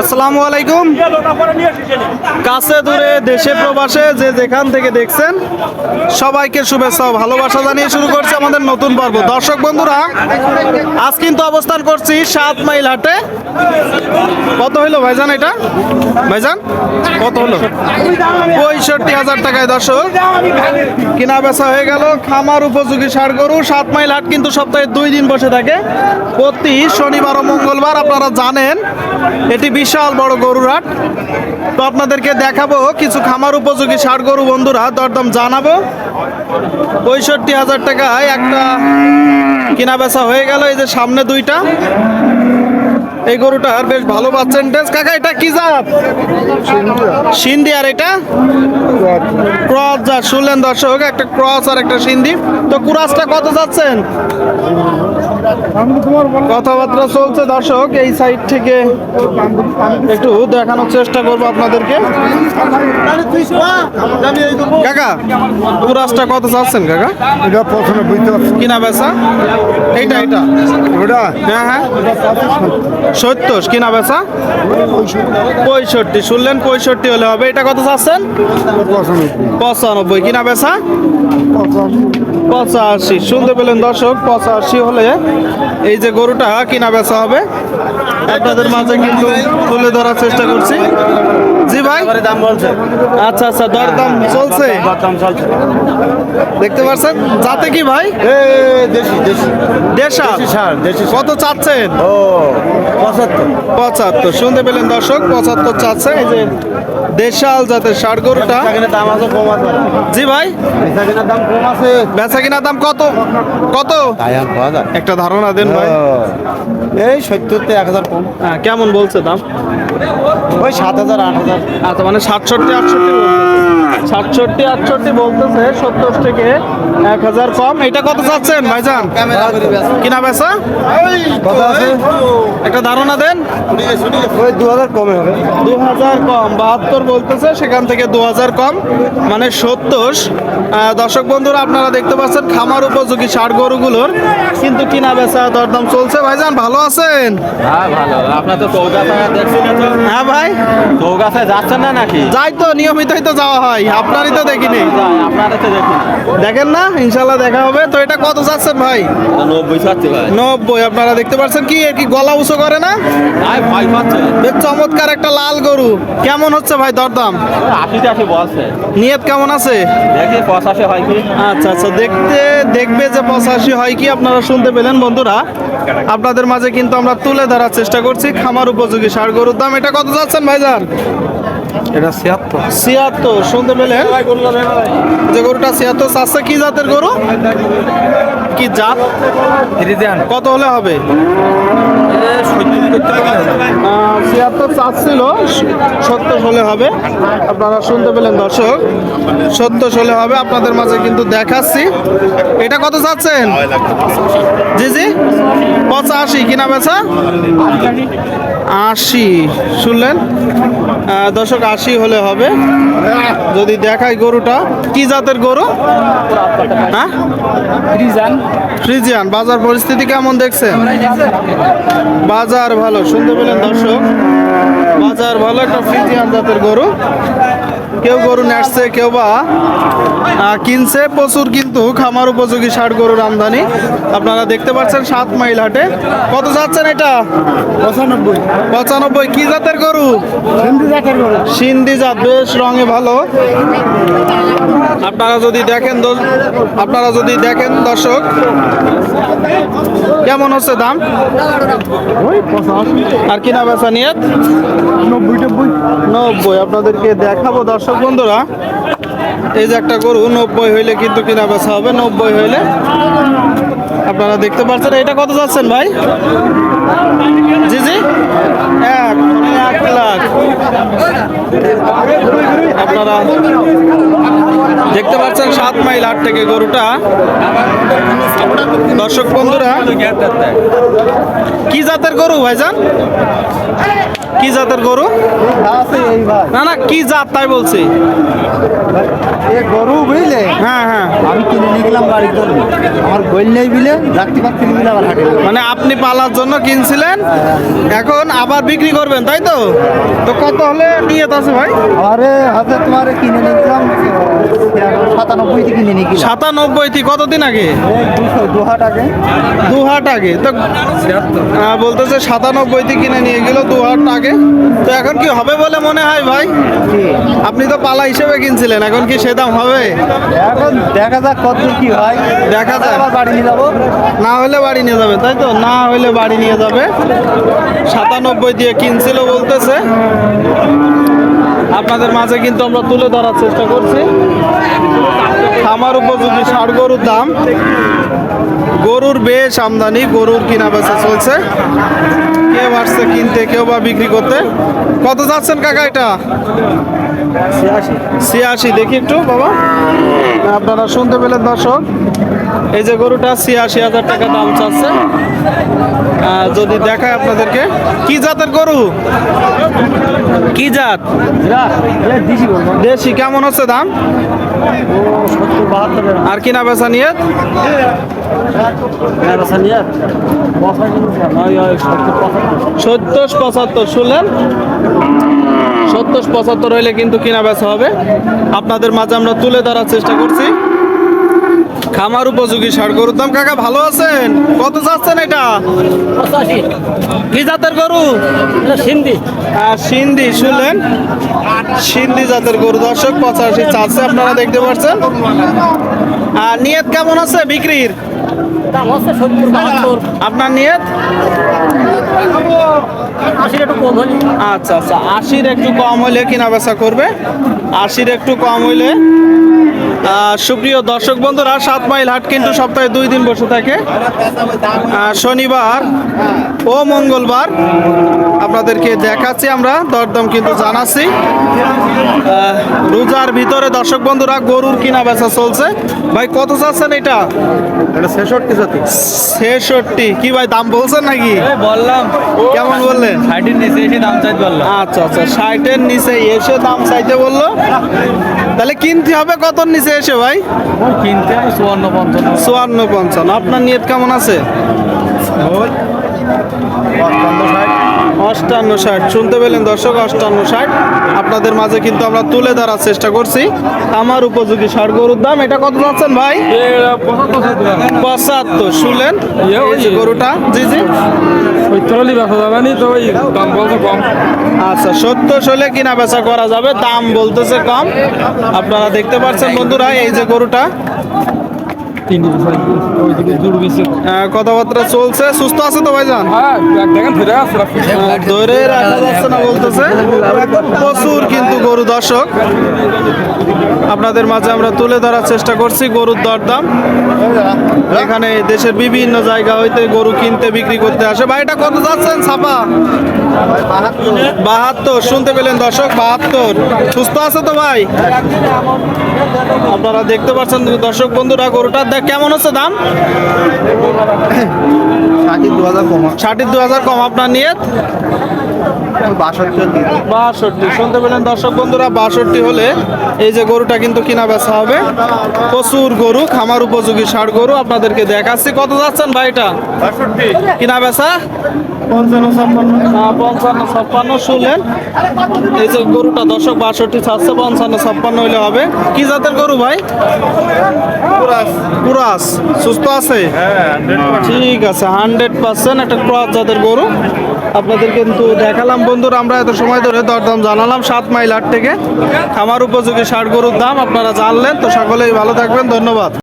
আসসালামু আলাইকুম। কাছে দূরে, দেশে প্রবাসে যে যেখান থেকে দেখছেন, সবাইকে শুভেচ্ছা ভালোবাসা জানিয়ে শুরু করছে আমাদের নতুন পর্ব। দর্শক বন্ধুরা, আজ কিন্তু অবস্থান করছি সাত মাইল হাটে। কত হইল ভাইজান এটা? ভাইজান, কত হলো? পঁয়ষট্টি হাজার টাকায় দর্শক। কিনা বেচা হয়ে গেল, খামার উপযোগী সার গরু। সাত মাইল হাট কিন্তু সপ্তাহে দুই দিন বসে থাকে। প্রতি শনিবার ও মঙ্গলবার আপনারা জানেন এটি বিশাল বড় গরুর হাট তো আপনাদেরকে দেখাবো কিছু খামার উপযোগী ষাট গরু বন্ধুরা দরদাম জানাব। পঁয়ষট্টি হাজার টাকায় একটা কিনা বেচা হয়ে গেল এই যে সামনে দুইটা। এই গরুটার বেশ ভালো পার্সেন্টেজ কাকা এটা কি জাত? সিন্ধি আর এটা? ক্রস যা শুনলেন দর্শক একটা ক্রস আর একটা সিন্ধি। তো কুরাসটা কত যাচ্ছেন? কথাবার্তা চলছে দর্শক এই সাইড থেকে একটু দেখানোর চেষ্টা করব আপনাদেরকে। কাকা কুরাসটা কত চাচ্ছেন কাকা? এটা প্রথমে বুঝতে পারছি। কিনা বেচা? এইটা এটা ওটা? হ্যাঁ হ্যাঁ। সত্তর। কিনা বেচা? পঁয়ষট্টি। শুনলেন পঁয়ষট্টি হলে হবে। এটা কত চাচ্ছেন পছন্দ পঁচানব্বই। কিনা বেচা? পঁচাশি, শুনতে পেলেন দর্শক, পঁচাশি হলে এই যে গরুটা কিনা বেচা হবে। আপনাদের মাঝে কিন্তু তুলে ধরার চেষ্টা করছি। জি ভাই। দাম বলছে। আচ্ছা আচ্ছা দরদাম চলছে। দাম চলছে। দেখতে পাচ্ছেন? যাতে কি ভাই? দেশি দেশি। দেশা। কত চাচ্ছেন? ও পঁচাত্তর। পঁচাত্তর শুনতে পেলেন দর্শক পঁচাত্তর চাচ্ছে। এই যে দেশাল জাতের ষাট গরুটা। দাম আছে কম আছে। জি ভাই। বেচাকেনার দাম কম আছে। বেচা দাম কত? কত? একটা ধারণা দেন ভাই। এই সত্তরতে এক হাজার কম। হ্যাঁ, কেমন বলছে দাম? ওই সাত হাজার আট হাজার। আচ্ছা মানে সাতষট্টি আটষট্টি সাতষট্টি আটষট্টি বলতেছে সত্তর থেকে এক হাজার কম। এটা কত চাচ্ছেন ভাইজান? কিনা বেচা একটা ধারণা দেন। ওই দু হাজার কমে হবে। দু হাজার কম বাহাত্তর বলতেছে সেখান থেকে দু হাজার কম মানে সত্তর। দর্শক বন্ধুরা আপনারা দেখতে পাচ্ছেন খামার উপযোগী ষাট গরুগুলোর কিন্তু কিনা বেচা দরদাম চলছে। ভাইজান ভালো আছেন? হ্যাঁ ভালো। আপনার তো হ্যাঁ ভাই। কৌগাছায় যাচ্ছেন না নাকি? যাই তো নিয়মিতই তো যাওয়া হয়। আপনারই তো দেখিনি। যায় আপনারা তো দেখেন না? ইনশাল্লাহ দেখা হবে। তো এটা কত যাচ্ছেন ভাই? নব্বই চাচ্ছি ভাই। নব্বই আপনারা দেখতে পাচ্ছেন কি? এর কি গলা উঁচু করে না? বেশ চমৎকার একটা লাল গরু। কেমন হচ্ছে ভাই দরদাম? আশি বলছে নিয়ত কেমন আছে? দেখি পঁচাশি হয় কি? আচ্ছা আচ্ছা দেখতে দেখবে যে পঁচাশি হয় কি? আপনারা শুনতে পেলেন বন্ধুরা। আপনাদের মাঝে কিন্তু আমরা তুলে ধরার চেষ্টা করছি। খামার উপযোগী সার গরুর দাম। এটা কত যাচ্ছেন ভাইজান? এটা ছিয়াত্তর। ছিয়াত্তর শুনতে পেলেন? যে গরুটা ছিয়াত্তর চাচ্ছে কি জাতের গরু? কি জাত? ফ্রিজিয়ান কত হলে হবে? ছিয়াত্তর চাচ্ছিল সত্তর হলে হবে। আপনারা শুনতে পেলেন দর্শক। সত্তর হলে হবে আপনাদের মাঝে কিন্তু দেখাচ্ছি। এটা কত চাচ্ছেন? জি জি। পঁচাশি কিনা বেচা? আশি। শুনলেন? দর্শক আশি হলে হবে। যদি দেখাই গরুটা কি জাতের গরু? হ্যাঁ? ফ্রিজিয়ান। বাজার পরিস্থিতি কেমন দেখছে বাজার ভালো শুনতে পেলেন দর্শক? বাজার ভালো একটা ফ্রিজিয়ান জাতের গরু। কেউ গরু নেসছে কেউ বা কিনছে। প্রচুর কিন্তু খামার উপযোগী ষাট গরুর আমদানি। আপনারা দেখতে পাচ্ছেন সাত মাইল হাটে। কত যাচ্ছেন এটা? পঁচানব্বই। পঁচানব্বই। কি জাতের গরু? হিন্দি জাতের গরু। সিন্ধি জাত বেশ রঙে ভালো। আপনারা যদি দেখেন আপনারা যদি দেখেন দর্শক কেমন হচ্ছে দাম? আর কিনা বেচা নিয়ে নব্বই। নব্বই। আপনাদেরকে দেখাবো দর্শক বন্ধুরা, এই যে একটা গরু, নব্বই হইলে কিন্তু কিনা বেচা হবে, নব্বই হইলে আপনারা দেখতে পাচ্ছেন, এটা কত যাচ্ছেন ভাই? জি জি। এক এক লাখ। আপনারা দেখতে পাচ্ছেন সাত মাইল হাট থেকে গরুটা। দর্শক বন্ধুরা কি জাতের গরু ভাইজান? কি জাতের গরু? না না কি জাত তাই বলছি। এ গরু বুঝলে? হ্যাঁ হ্যাঁ। আমি কিনে নিয়ে গেলাম বাড়ির জন্য। আমার গোল নেই বিলে রাখতে পারছি মানে আপনি পালার জন্য কিনছিলেন এখন আবার বিক্রি করবেন তাই তো? তো কত হলে নিয়ত আছে ভাই? আরে হাতে তোমারে কিনে নিয়ে গেলাম। সাতানব্বইতে কিনে নিয়ে গেলাম। সাতানব্বইটি কতদিন আগে? দু হাট আগে। দু হাট আগে। তো বলতেছে সাতানব্বইটি কিনে নিয়ে গেল দু হাট আগে। তো এখন কি হবে বলে মনে হয় ভাই? আপনি তো পালা হিসেবে কিনছিলেন এখন কি সে দাম হবে? এখন দেখা যাক কত কি হয়। দেখা যাক। বাড়ি নিয়ে যাব। না হলে বাড়ি নিয়ে যাবে তাই তো? না হলে বাড়ি নিয়ে যাবে। সাতানব্বই দিয়ে কিনছিল বলতেছে। আপনাদের মাঝে কিন্তু আমরা তুলে ধরার চেষ্টা করছি। খামার উপযোগী ষাট গরুর দাম। গরুর বেশ আমদানি গরুর কিনা বেচা চলছে। কেউ আসছে কিনতে কেউ বা বিক্রি করতে। কত যাচ্ছেন কাকা এটা? ছিয়াশি দেখি একটু বাবা। আপনারা শুনতে পেলেন দর্শক। এই যে গরুটা ছিয়াশি হাজার টাকা দাম চাচ্ছে। যদি দেখায় আপনাদেরকে, কি জাতের গরু? কি জাত? দেশি, কেমন হচ্ছে দাম? আর কিনা বেচা নিয়ে সত্তর পঁচাত্তর শুনলেন? সত্তর পঁচাত্তর হইলে কিন্তু কিনা বেচা হবে। আপনাদের মাঝে আমরা তুলে ধরার চেষ্টা করছি। খামার উপযোগী সার গরুর দাম কাকা ভালো আছেন? কত চাচ্ছেন এটা? কি জাতের গরু? সিন্ধি। সিন্ধি শুনলেন? সিন্দি জাতের গরু। দর্শক পঁচাশি চাচ্ছে আপনারা দেখতে পাচ্ছেন। আর নিয়ত কেমন আছে বিক্রির? দাম হচ্ছে সত্তর বাহাত্তর। আপনার নিয়ত? আশির একটু কম হলে। আচ্ছা আচ্ছা আশির একটু কম হইলে কিনা বেচা করবে? আশির একটু কম হইলে সুপ্রিয় দর্শক বন্ধুরা সাত মাইল হাট কিন্তু সপ্তাহে দুই দিন বসে থাকে। শনিবার ও মঙ্গলবার আপনাদেরকে দেখাচ্ছি আমরা দরদম কিন্তু জানাচ্ছি। রোজার ভিতরে দর্শক বন্ধুরা গরুর কিনা বেচা চলছে। ভাই কত চাচ্ছেন এটা ছেষট্টি জাতি ছেষট্টি কি ভাই দাম বলছেন নাকি? বললাম। কেমন বললেন? ষাটের নিচে এসে দাম চাইতে বললাম আচ্ছা আচ্ছা ষাটের নিচে এসে দাম চাইতে বলল? তাহলে কিনতে হবে কত নিচে এসে ভাই? কিনতে হবে চুয়ান্ন পঞ্চান্ন। চুয়ান্ন পঞ্চান্ন। আপনার নিয়ত কেমন আছে? অষ্টান্ন ষাট। শুনতে পেলেন দর্শক অষ্টান্ন ষাট। আপনাদের মাঝে কিন্তু আমরা তুলে ধরার চেষ্টা করছি। আমার উপযোগী ষাট গরুর দাম এটা কত যাচ্ছেন ভাই? পঁচাত্তর শুনলেন? গরুটা জি জি। আচ্ছা সত্তর হলে কিনা বেচা করা যাবে দাম বলতেছে কম। আপনারা দেখতে পাচ্ছেন বন্ধুরা এই যে গরুটা। কথাবার্তা চলছে। সুস্থ আছে তো ভাইজান? হ্যাঁ ধরে রাখা যাচ্ছে না বলতেছে। প্রচুর কিন্তু গরু দর্শক। আপনাদের মাঝে আমরা তুলে ধরার চেষ্টা করছি গরুর দরদাম। এখানে দেশের বিভিন্ন জায়গা হইতে গরু কিনতে বিক্রি করতে আসে। ভাই এটা কত যাচ্ছেন ছাপা? বাহাত্তর শুনতে পেলেন দর্শক বাহাত্তর। সুস্থ আছে তো ভাই? আপনারা দেখতে পাচ্ছেন দর্শক বন্ধুরা গরুটার দেখ কেমন হচ্ছে দাম? ষাটি দু হাজার কমা ষাটের দু হাজার কম আপনার নিয়ত? বাষট্টি শুনতে পেলেন দর্শক বন্ধুরা বাষট্টি হলে এই যে গরুটা কিন্তু কিনা বেচা হবে। প্রচুর গরু খামার উপযোগী ষাট গরু আপনাদেরকে দেখাচ্ছি। কত যাচ্ছেন ভাই এটা কিনা বেচা? পঞ্চান্ন ছাপ্পান্ন। পঞ্চান্ন ছাপ্পান্ন শুনলেন। এই যে গরুটা দর্শক বাষট্টি চাচ্ছে পঞ্চান্ন ছাপ্পান্ন হইলে হবে। কি জাতের গরু ভাই? কুরাস সুস্থ আছে? ঠিক আছে হান্ড্রেড পার্সেন্ট একটা ক্রস জাতের গরু। আপনাদের কিন্তু দেখালাম বন্ধুরা, আমরা এত সময় ধরে দরদাম জানালাম সাত মাইল আট থেকে। খামার উপযোগী ষাট গরুর দাম আপনারা জানলেন, তো সকলেই ভালো থাকবেন, ধন্যবাদ।